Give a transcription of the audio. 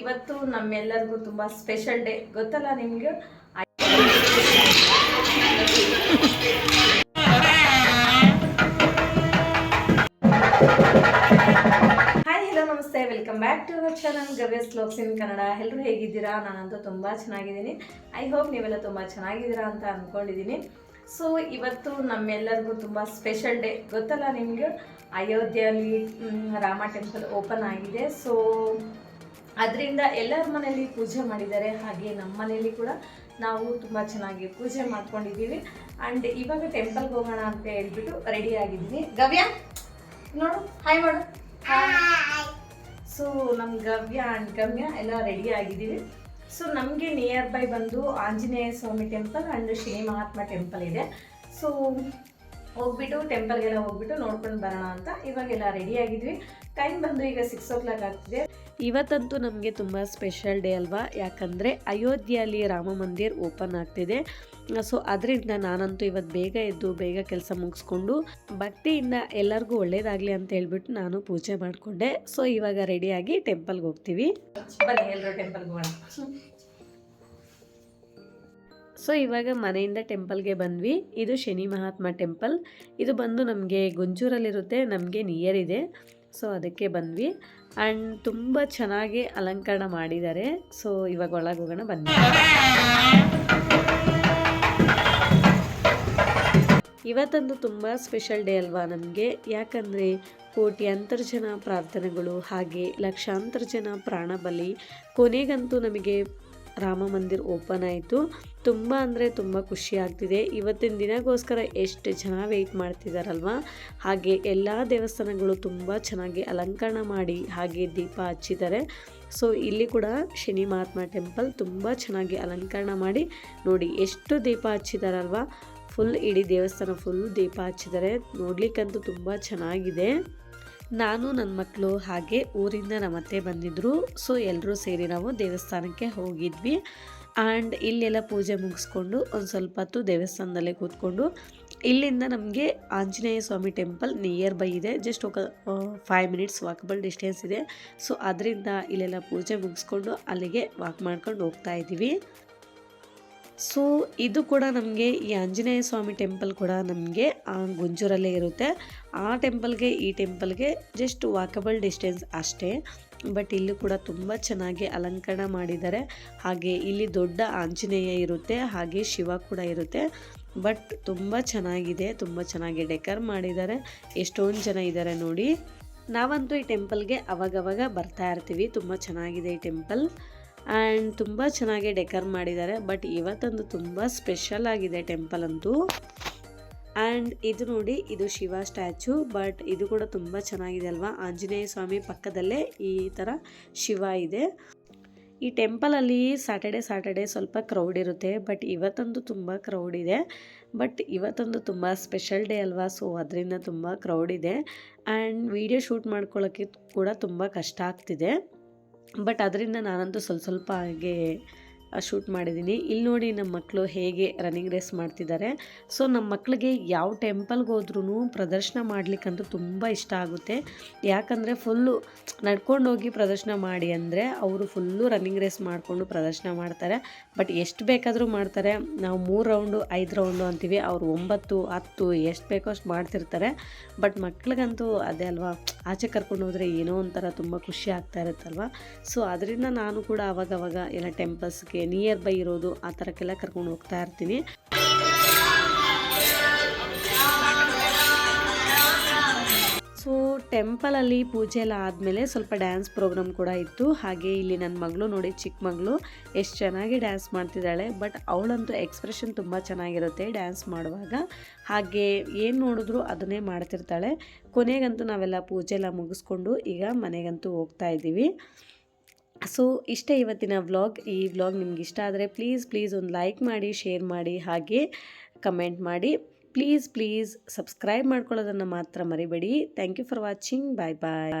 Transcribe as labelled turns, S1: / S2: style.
S1: ಇವತ್ತು ನಮ್ಮೆಲ್ಲರಿಗೂ ತುಂಬ ಸ್ಪೆಷಲ್ ಡೇ ಗೊತ್ತಲ್ಲ ನಿಮ್ಗೆ? ಹಾಯ್ ನಮಸ್ತೆ. Welcome back to our channel ಗವೇಸ್ ಲೋಕ್ಸ್ ಇನ್ ಕನ್ನಡ ಎಲ್ಲರೂ ಹೇಗಿದ್ದೀರಾ? ನಾನಂತೂ ತುಂಬ ಚೆನ್ನಾಗಿದ್ದೀನಿ. ಐ ಹೋಪ್ ನೀವೆಲ್ಲ ತುಂಬ ಚೆನ್ನಾಗಿದ್ದೀರಾ ಅಂತ ಅಂದ್ಕೊಂಡಿದ್ದೀನಿ ಸೊ ಇವತ್ತು ನಮ್ಮೆಲ್ಲರಿಗೂ ತುಂಬ ಸ್ಪೆಷಲ್ ಡೇ ಗೊತ್ತಲ್ಲ ನಿಮಗೆ? ಅಯೋಧ್ಯೆಯಲ್ಲಿ ರಾಮ ಟೆಂಪಲ್ ಓಪನ್ ಆಗಿದೆ. ಸೊ ಅದರಿಂದ ಎಲ್ಲರ ಮನೆಯಲ್ಲಿ ಪೂಜೆ ಮಾಡಿದ್ದಾರೆ ಹಾಗೆ ನಮ್ಮ ಮನೆಯಲ್ಲಿ ಕೂಡ ನಾವು ತುಂಬ ಚೆನ್ನಾಗಿ ಪೂಜೆ ಮಾಡ್ಕೊಂಡಿದ್ದೀವಿ. ಆ್ಯಂಡ್ ಇವಾಗ ಟೆಂಪಲ್ಗೆ ಹೋಗೋಣ ಅಂತ ಹೇಳ್ಬಿಟ್ಟು ರೆಡಿ ಆಗಿದ್ದೀನಿ. ಗವ್ಯ, ನೋಡು ಹಾಯ್ ಮಾಡು. ಸೊ ನಮ್ಮ ಗವ್ಯ ಆ್ಯಂಡ್ ಗಮ್ಯ ಎಲ್ಲ ರೆಡಿ ಆಗಿದ್ದೀವಿ. ಸೊ ನಮಗೆ ನಿಯರ್ ಬೈ ಬಂದು Anjaneya Swami temple and Shri Mahatma temple ಇದೆ. ಸೊ ಹೋಗ್ಬಿಟ್ಟು ಟೆಂಪಲ್ಗೆಲ್ಲ ಹೋಗ್ಬಿಟ್ಟು ನೋಡ್ಕೊಂಡು ಬರೋಣ ಅಂತ ಇವಾಗೆಲ್ಲ ರೆಡಿ ಆಗಿದ್ವಿ. ಟೈಮ್ ಬಂದು ಈಗ ಸಿಕ್ಸ್ ಓ ಕ್ಲಾಕ್ ಆಗ್ತಿದೆ.
S2: ಇವತ್ತಂತೂ ನಮಗೆ ತುಂಬ ಸ್ಪೆಷಲ್ ಡೇ ಅಲ್ವಾ? ಯಾಕಂದರೆ ಅಯೋಧ್ಯೆಯಲ್ಲಿ ರಾಮ ಮಂದಿರ್ ಓಪನ್ ಆಗ್ತಿದೆ. ಸೊ ಅದರಿಂದ ನಾನಂತೂ ಇವತ್ತು ಬೇಗ ಎದ್ದು ಬೇಗ ಕೆಲಸ ಮುಗಿಸ್ಕೊಂಡು ಭಕ್ತಿಯಿಂದ ಎಲ್ಲರಿಗೂ ಒಳ್ಳೇದಾಗಲಿ ಅಂತ ಹೇಳ್ಬಿಟ್ಟು ನಾನು ಪೂಜೆ ಮಾಡಿಕೊಂಡೆ. ಸೊ ಇವಾಗ ರೆಡಿಯಾಗಿ ಟೆಂಪಲ್ಗೆ ಹೋಗ್ತೀವಿ.
S1: ಬನ್ನಿ ಎಲ್ಲರೂ ಟೆಂಪಲ್ಗೆ ಹೋಗೋಣ.
S2: ಸೊ, ಇವಾಗ ಮನೆಯಿಂದ ಟೆಂಪಲ್ಗೆ ಬಂದ್ವಿ. ಇದು ಶನಿ ಮಹಾತ್ಮ ಟೆಂಪಲ್. ಇದು ಬಂದು ನಮಗೆ ಗುಂಜೂರಲ್ಲಿರುತ್ತೆ. ನಮಗೆ ನಿಯರ್ ಇದೆ. ಸೊ, ಅದಕ್ಕೆ ಬಂದ್ವಿ. ಆ್ಯಂಡ್ ತುಂಬ ಚೆನ್ನಾಗಿ ಅಲಂಕರಣ ಮಾಡಿದ್ದಾರೆ. ಸೊ, ಇವಾಗ ಒಳಗೆ ಹೋಗೋಣ, ಬನ್ನಿ. ಇವತ್ತಂದು ತುಂಬ ಸ್ಪೆಷಲ್ ಡೇ ಅಲ್ವಾ ನಮಗೆ? ಯಾಕಂದರೆ ಕೋಟಿ ಜನ ಪ್ರಾರ್ಥನೆಗಳು ಹಾಗೆ ಲಕ್ಷಾಂತರ ಜನ ಪ್ರಾಣಬಲಿ ಕೊನೆಗಂತೂ ನಮಗೆ ರಾಮ ಮಂದಿರ್ ಓಪನ್ ಆಯಿತು. ತುಂಬ ಅಂದರೆ ತುಂಬ ಖುಷಿ ಆಗ್ತಿದೆ. ಇವತ್ತಿನ ದಿನಗೋಸ್ಕರ ಎಷ್ಟು ಜನ ವೆಯ್ಟ್ ಮಾಡ್ತಿದ್ದಾರಲ್ವ ಹಾಗೆ ಎಲ್ಲ ದೇವಸ್ಥಾನಗಳು ತುಂಬ ಚೆನ್ನಾಗಿ ಅಲಂಕರಣ ಮಾಡಿ ಹಾಗೆ ದೀಪ ಹಚ್ಚಿದ್ದಾರೆ. ಸೊ ಇಲ್ಲಿ ಕೂಡ ಶನಿ ಮಹಾತ್ಮ ಟೆಂಪಲ್ ತುಂಬ ಚೆನ್ನಾಗಿ ಅಲಂಕರಣ ಮಾಡಿ ನೋಡಿ ಎಷ್ಟು ದೀಪ ಹಚ್ಚಿದಾರಲ್ವ? ಫುಲ್ ಇಡೀ ದೇವಸ್ಥಾನ ಫುಲ್ ದೀಪ ಹಚ್ಚಿದ್ದಾರೆ. ನೋಡ್ಲಿಕ್ಕಂತೂ ತುಂಬ ಚೆನ್ನಾಗಿದೆ. ನಾನು ನನ್ನ ಮಕ್ಕಳು ಹಾಗೆ ಊರಿಂದ ನಮ್ಮತ್ತೆ ಬಂದಿದ್ದರು ಸೊ ಎಲ್ಲರೂ ಸೇರಿ ನಾವು ದೇವಸ್ಥಾನಕ್ಕೆ ಹೋಗಿದ್ವಿ. ಆ್ಯಂಡ್ ಇಲ್ಲೆಲ್ಲ ಪೂಜೆ ಮುಗಿಸ್ಕೊಂಡು ಒಂದು ಸ್ವಲ್ಪ ಹೊತ್ತು ದೇವಸ್ಥಾನದಲ್ಲೇ ಕೂತ್ಕೊಂಡು ಇಲ್ಲಿಂದ ನಮಗೆ Anjaneya Swami temple near by ಇದೆ. ಜಸ್ಟ್ ఒక ಫೈವ್ ಮಿನಿಟ್ಸ್ ವಾಕಬಲ್ ಡಿಸ್ಟೆನ್ಸ್ ಇದೆ. ಸೊ ಅದರಿಂದ ಇಲ್ಲೆಲ್ಲ ಪೂಜೆ ಮುಗಿಸ್ಕೊಂಡು ಅಲ್ಲಿಗೆ ವಾಕ್ ಮಾಡ್ಕೊಂಡು ಹೋಗ್ತಾ ಇದ್ದೀವಿ. ಸೊ ಇದು ಕೂಡ ನಮಗೆ ಈ ಆಂಜನೇಯ ಸ್ವಾಮಿ ಟೆಂಪಲ್ ಕೂಡ ನಮಗೆ ಗುಂಜೂರಲ್ಲೇ ಇರುತ್ತೆ. ಆ ಟೆಂಪಲ್ಗೆ ಈ ಟೆಂಪಲ್ಗೆ ಜಸ್ಟ್ ವಾಕಬಲ್ ಡಿಸ್ಟೆನ್ಸ್ ಅಷ್ಟೇ. ಬಟ್ ಇಲ್ಲಿ ಕೂಡ ತುಂಬ ಚೆನ್ನಾಗಿ ಅಲಂಕರಣ ಮಾಡಿದ್ದಾರೆ. ಹಾಗೆ ಇಲ್ಲಿ ದೊಡ್ಡ ಆಂಜನೇಯ ಇರುತ್ತೆ, ಹಾಗೆ ಶಿವ ಕೂಡ ಇರುತ್ತೆ. ಬಟ್ ತುಂಬ ಚೆನ್ನಾಗಿದೆ, ತುಂಬ ಚೆನ್ನಾಗಿ ಡೆಕರ್ ಮಾಡಿದ್ದಾರೆ. ಎಷ್ಟೊಂದು ಜನ ಇದ್ದಾರೆ ನೋಡಿ. ನಾವಂತೂ ಈ ಟೆಂಪಲ್ಗೆ ಅವಾಗವಾಗ ಬರ್ತಾ ಇರ್ತೀವಿ. ತುಂಬ ಚೆನ್ನಾಗಿದೆ ಈ ಟೆಂಪಲ್ ಆ್ಯಂಡ್ ತುಂಬ ಚೆನ್ನಾಗಿ ಡೆಕರ್ ಮಾಡಿದ್ದಾರೆ, ಬಟ್ ಇವತ್ತೊಂದು ತುಂಬ ಸ್ಪೆಷಲ್ ಆಗಿದೆ ಟೆಂಪಲ್ ಅಂತೂ. ಆ್ಯಂಡ್ ಇದು ನೋಡಿ, ಇದು ಶಿವ ಸ್ಟ್ಯಾಚು, ಬಟ್ ಇದು ಕೂಡ ತುಂಬ ಚೆನ್ನಾಗಿದೆ ಅಲ್ವಾ? ಆಂಜನೇಯ ಸ್ವಾಮಿ ಪಕ್ಕದಲ್ಲೇ ಈ ಥರ ಶಿವ ಇದೆ. ಈ ಟೆಂಪಲಲ್ಲಿ ಸ್ಯಾಟರ್ಡೆ ಸ್ಯಾಟರ್ಡೆ ಸ್ವಲ್ಪ ಕ್ರೌಡ್ ಇರುತ್ತೆ, ಬಟ್ ಇವತ್ತೊಂದು ತುಂಬ ಕ್ರೌಡ್ ಇದೆ. ಬಟ್ ಇವತ್ತೊಂದು ತುಂಬ ಸ್ಪೆಷಲ್ ಡೇ ಅಲ್ವಾ? ಸೊ, ಅದರಿಂದ ತುಂಬ ಕ್ರೌಡ್ ಇದೆ. ಆ್ಯಂಡ್ ವಿಡಿಯೋ ಶೂಟ್ ಮಾಡ್ಕೊಳ್ಳೋಕ್ಕೆ ಕೂಡ ತುಂಬ ಕಷ್ಟ ಆಗ್ತಿದೆ. ಬಟ್ ಅದರಿಂದ ನಾನಂತೂ ಸ್ವಲ್ಪ ಸ್ವಲ್ಪ ಹಾಗೆ ಶೂಟ್ ಮಾಡಿದ್ದೀನಿ. ಇಲ್ಲಿ ನೋಡಿ ನಮ್ಮ ಮಕ್ಕಳು ಹೇಗೆ ರನ್ನಿಂಗ್ ರೇಸ್ ಮಾಡ್ತಿದ್ದಾರೆ. ಸೊ ನಮ್ಮ ಮಕ್ಕಳಿಗೆ ಯಾವ ಟೆಂಪಲ್ಗೆ ಹೋದ್ರೂ ಪ್ರದರ್ಶನ ಮಾಡಲಿಕ್ಕಂತೂ ತುಂಬ ಇಷ್ಟ ಆಗುತ್ತೆ. ಯಾಕಂದರೆ ಫುಲ್ಲು ನಡ್ಕೊಂಡು ಹೋಗಿ ಪ್ರದರ್ಶನ ಮಾಡಿ ಅಂದರೆ ಅವರು ಫುಲ್ಲು ರನ್ನಿಂಗ್ ರೇಸ್ ಮಾಡಿಕೊಂಡು ಪ್ರದರ್ಶನ ಮಾಡ್ತಾರೆ. ಬಟ್ ಎಷ್ಟು ಬೇಕಾದರೂ ಮಾಡ್ತಾರೆ. ನಾವು ಮೂರು ರೌಂಡು ಐದು ರೌಂಡು ಅಂತೀವಿ. ಅವರು ಒಂಬತ್ತು, ಹತ್ತು, ಎಷ್ಟು ಬೇಕೋ ಅಷ್ಟು ಮಾಡ್ತಿರ್ತಾರೆ. ಬಟ್ ಮಕ್ಳಿಗಂತೂ ಅದೇ ಅಲ್ವಾ? ಆಚೆ ಕರ್ಕೊಂಡು ಹೋದರೆ ಏನೋ ಒಂಥರ ತುಂಬ ಖುಷಿ ಆಗ್ತಾ ಇರುತ್ತಲ್ವ? ಸೊ ಅದರಿಂದ ನಾನು ಕೂಡ ಅವಾಗವಾಗ ಎಲ್ಲ ಟೆಂಪಲ್ಸ್ಗೆ ನಿಯರ್ ಬೈ ಇರೋದು, ಆ ಥರಕ್ಕೆಲ್ಲ ಕರ್ಕೊಂಡು ಹೋಗ್ತಾ ಇರ್ತೀನಿ. ಸೊ ಟೆಂಪಲಲ್ಲಿ ಪೂಜೆ ಎಲ್ಲ ಆದಮೇಲೆ ಸ್ವಲ್ಪ ಡ್ಯಾನ್ಸ್ ಪ್ರೋಗ್ರಾಮ್ ಕೂಡ ಇತ್ತು. ಹಾಗೆ ಇಲ್ಲಿ ನನ್ನ ಮಗಳು ನೋಡಿ ಚಿಕ್ಕ ಮಗಳು ಎಷ್ಟು ಚೆನ್ನಾಗಿ ಡ್ಯಾನ್ಸ್ ಮಾಡ್ತಿದ್ದಾಳೆ. ಬಟ್ ಅವಳಂತೂ ಎಕ್ಸ್ಪ್ರೆಷನ್ ತುಂಬ ಚೆನ್ನಾಗಿರುತ್ತೆ ಡ್ಯಾನ್ಸ್ ಮಾಡುವಾಗ. ಹಾಗೆ ಏನು ನೋಡಿದ್ರು ಅದನ್ನೇ ಮಾಡ್ತಿರ್ತಾಳೆ. ಕೊನೆಗಂತೂ ನಾವೆಲ್ಲ ಪೂಜೆ ಎಲ್ಲ ಮುಗಿಸ್ಕೊಂಡು ಈಗ ಮನೆಗಂತೂ ಹೋಗ್ತಾ ಇದ್ದೀವಿ. ಸೊ, ಇಷ್ಟೇ ಇವತ್ತಿನ ವ್ಲಾಗ್. ಈ ವ್ಲಾಗ್ ನಿಮ್ಗೆ ಇಷ್ಟ ಆದರೆ ಪ್ಲೀಸ್ ಪ್ಲೀಸ್ ಒಂದು ಲೈಕ್ ಮಾಡಿ, ಶೇರ್ ಮಾಡಿ, ಹಾಗೆ ಕಮೆಂಟ್ ಮಾಡಿ. ಪ್ಲೀಸ್ ಪ್ಲೀಸ್ ಸಬ್ಸ್ಕ್ರೈಬ್ ಮಾಡ್ಕೊಳ್ಳೋದನ್ನು ಮಾತ್ರ ಮರಿಬೇಡಿ. Thank you for watching. Bye bye.